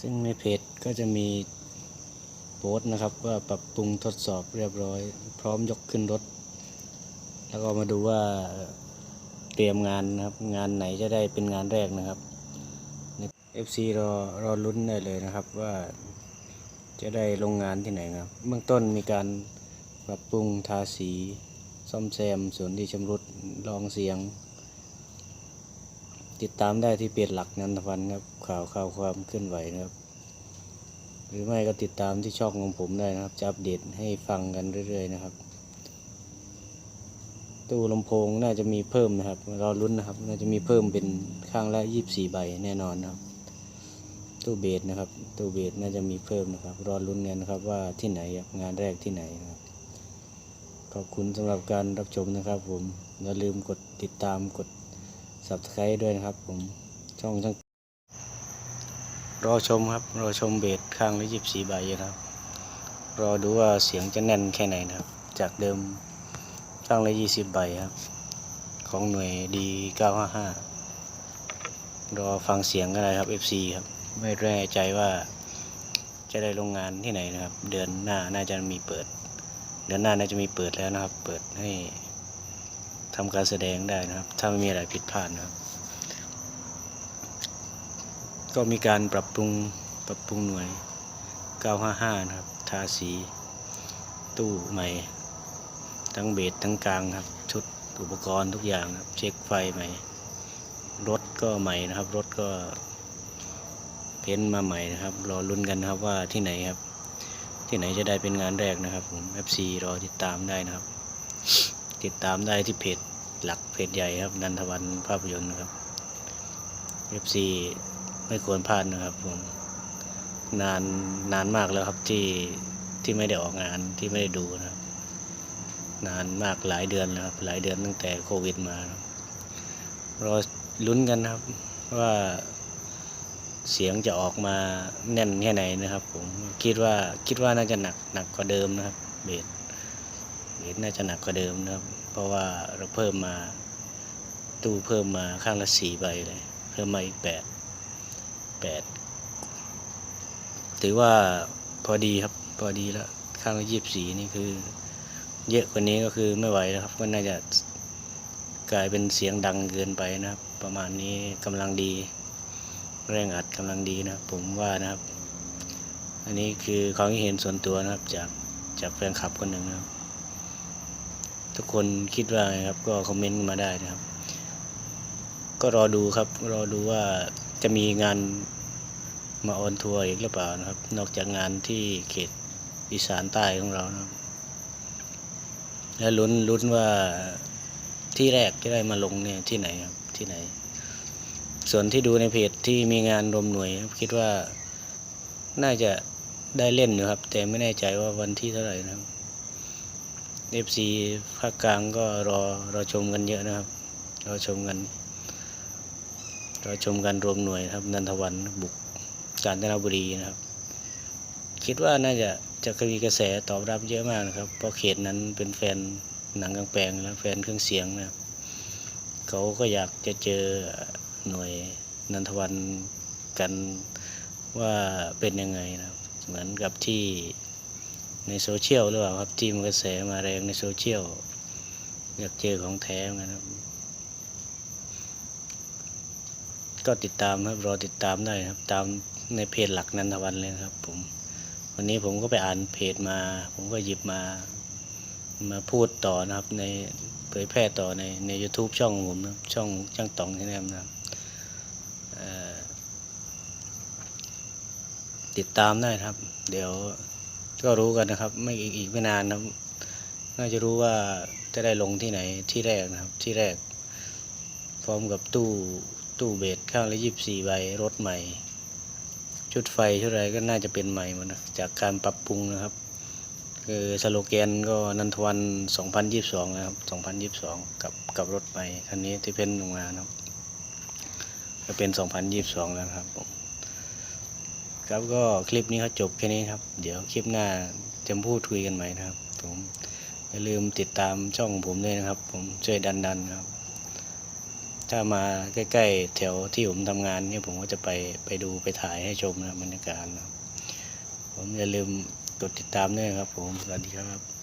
ซึ่งในเพจก็จะมีโพสต์นะครับว่าปรับปรุงทดสอบเรียบร้อย พร้อมยกขึ้นรถ แล้วก็มาดูว่าเตรียมงานนะครับ งานไหนจะได้เป็นงานแรกนะครับ FC รอรอลุ้นได้เลยนะครับว่าจะได้ลงงานที่ไหนครับ เบื้องต้นมีการปรับปรุงทาสี ซ่อมแซมส่วนที่ชำรุดลองเสียง ติดตามได้ที่เพจหลักนันทพันธ์ครับ ข่าวข่าวความเคลื่อนไหวนะครับ หรือไม่ก็ติดตามที่ช่องของผมได้นะครับ จะอัปเดตให้ฟังกันเรื่อย ๆ นะครับ ตู้ลำโพงน่าจะมีเพิ่มนะครับรอลุ้นนะครับ น่าจะมีเพิ่มเป็นข้างละยี่สิบสี่ใบแน่นอนนะครับ ตู้เบสนะครับ ตู้เบสน่าจะมีเพิ่มนะครับ รอลุ้นกันนะครับว่าที่ไหนครับงานแรกที่ไหนนะครับขอบคุณสำหรับการรับชมนะครับผม อย่าลืมกดติดตามกด subscribe ด้วยนะครับ ผมช่องช่างรอชมครับ รอชมเบสข้างละยีิบสี่ใบนะครับ รอดูว่าเสียงจะแน่นแค่ไหนนะครับ จากเดิมข้างละยี่สิบใบครับ ของหน่วยดีเก้าห้าห้ารอฟังเสียงกันนะครับ FC ครับ ไม่แน่ใจว่าจะได้ลงงานที่ไหนนะครับ เดือนหน้าน่าจะมีเปิด เดือนหน้าน่าจะมีเปิดแล้วนะครับ เปิดให้ ทำการแสดงได้นะครับ ถ้าไม่มีอะไรผิดพลาดนะครับ ก็มีการปรับปรุงปรับปรุงหน่วย 955 นะครับ ทาสี ตู้ใหม่ ทั้งเบสทั้งกลางครับ ชุดอุปกรณ์ทุกอย่างนะครับ เช็คไฟใหม่ รถก็ใหม่นะครับ รถก็เพ้นท์มาใหม่นะครับ รอลุ้นกันนะครับว่าที่ไหนครับ ที่ไหนจะได้เป็นงานแรกนะครับผม FC รอติดตามได้นะครับ ติดตามได้ที่เพจ หลักเพจใหญ่ครับ นันทวันภาพยนตร์นะครับ FC ไม่ควรพลาดนะครับผมนานนานมากแล้วครับที่ที่ไม่ได้ออกงานที่ไม่ได้ดูนะครับ นานมากหลายเดือนแล้วครับ หลายเดือนตั้งแต่โควิดมานะรับรอลุ้นกันนะครับว่าเสียงจะออกมาแน่นแค่ไหนนะครับ ผมคิดว่าคิดว่าน่าจะหนักหนักกว่าเดิมนะครับ เบสเบสน่าจะหนักกว่าเดิมนะครับ ราะว่าเราเพิ่มมาตู้เพิ่มมาข้างละสี่ใบเลย เพิ่มมาอีกแปดแปดถือว่าพอดีครับพอดีแล้วข้างละยี่สิบสี่นี่คือ เยอะกว่านี้ก็คือไม่ไหวแล้วครับ ก็น่าจะกลายเป็นเสียงดังเกินไปนะครับ ประมาณนี้กำลังดี แรงอัดกำลังดีนะผมว่านะครับ อันนี้คือความคิดเห็นส่วนตัวนะครับจากจากแฟนคลับคนหนึ่งนะครับ ทุกคนคิดว่าไงครับ ก็คอมเมนต์มาได้นะครับ ก็รอดูครับรอดูว่าจะมีงานมาออนทัวร์อีกหรือเปล่านะครับ นอกจากงานที่เขตอีสานใต้ของเรานะครับ แล้วลุ้นลุ้นว่าที่แรกที่ได้มาลงเนี่ยที่ไหนครับที่ไหน ส่วนที่ดูในเพจที่มีงานรวมหน่วยครับคิดว่าน่าจะได้เล่นอยู่ครับ แต่ไม่แน่ใจว่าวันที่เท่าไหร่นะครับ FC ภาคกลางก็รอรอชมกันเยอะนะครับ รอชมกันรอชมกันรวมหน่วยครับ นันทวันบุกกาญจนบุรีนะครับ คิดว่าน่าจะจะมีกระแสตอบรับเยอะมากนะครับ เพราะเขตนั้นเป็นแฟนหนังกลางแปลงแล้วแฟนเครื่องเสียงนะครับ เขาก็อยากจะเจอหน่วยนันทวันกันว่าเป็นยังไงนะครับ เหมือนกับที่ ในโซเชียลหรือเปล่าครับที่มันกระแสมาแรงในโซเชียลอยากเจอของแท้เหมือนกันครับ ก็ติดตามครับรอติดตามได้ครับ ตามในเพจหลักนันทวันเลยครับ ผม วันนี้ผมก็ไปอ่านเพจมา ผมก็หยิบมา มาพูดต่อนะครับ ในเผยแพร่ต่อในใน u t u b e ช่องของผมนะช่องช่างตองที่แนมนะครับติดตามได้ครับ เดี๋ยว ก็รู้กันนะครับ ไม่อีกอีกไม่นานนะน่าจะรู้ว่าจะได้ลงที่ไหนที่แรกนะครับ ที่แรก พร้อมกับตู้ตู้เบสข้างละยี่สิบสี่ใบรถใหม่ ชุดไฟชุดอะไรก็น่าจะเป็นใหม่หมดนะจากการปรับปรุงนะครับ คือสโลแกนก็นันทวัน2022นะครับ2022กับกับรถใหม่คันนี้ที่เพ้นลงมานะครับก็เป็น2022แล้วครับผม ครับก็คลิปนี้เขาจบแค่นี้ครับ เดี๋ยวคลิปหน้าจะพูดคุยกันใหม่นะครับผมอย่าลืมติดตามช่องผมด้วยนะครับ ผมช่วยดันดันๆครับ ถ้ามาใกล้ๆแถวที่ผมทำงานเนี่ยผมก็จะไปไปดูไปถ่ายให้ชมนะบรรยากาศนะครับผมอย่าลืมกดติดตามด้วยนะครับ ผมสวัสดีครับ